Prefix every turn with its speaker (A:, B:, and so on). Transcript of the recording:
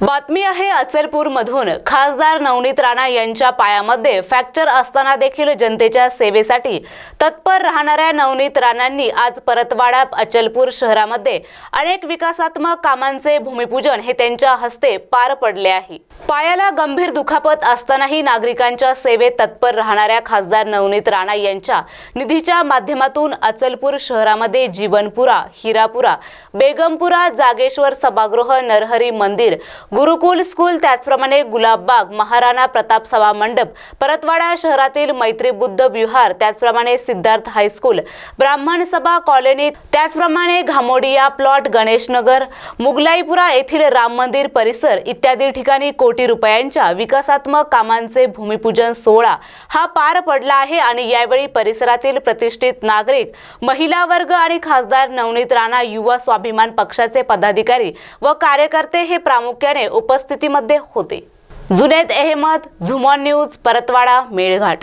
A: बातमी आहे अचलपूर मधून खासदार नवनीत राणा यांच्या पायामध्ये फ्रॅक्चर असताना देखील जनतेच्या सेवेसाठी तत्पर राहणाऱ्या नवनीत राणांनी आज परतवाडा अचलपूर शहरामध्ये अनेक विकासात्मक कामांचे भूमिपूजन हे त्यांच्या हस्ते पार पडले आहे. पायाला गंभीर दुखापत असतानाही नागरिकांच्या सेवेत तत्पर राहणाऱ्या खासदार नवनीत राणा यांच्या निधीच्या माध्यमातून अचलपूर शहरामध्ये जीवनपुरा हिरापुरा बेगमपुरा जागेश्वर सभागृह नरहरी मंदिर गुरुकुल स्कूल त्याचप्रमाणे गुलाबबाग महाराणा प्रताप सभा मंडप परतवाडा शहरातील मैत्री बुद्ध विहार त्याचप्रमाणे सिद्धार्थ हायस्कूल ब्राह्मण सभा कॉलनी त्याचप्रमाणे घामोडिया प्लॉट गणेशनगर मुगलाईपुरा येथील राम मंदिर परिसर इत्यादी ठिकाणी कोटी रुपयांच्या विकासात्मक कामांचे भूमिपूजन सोहळा हा पार पडला आहे आणि यावेळी परिसरातील प्रतिष्ठित नागरिक महिला वर्ग आणि खासदार नवनीत राणा युवा स्वाभिमान पक्षाचे पदाधिकारी व कार्यकर्ते हे प्रामुख्याने प्रामुख्याने उपस्थितीमध्ये होते. जुनेद अहमद झुमॉन न्यूज परतवाडा मेळघाट.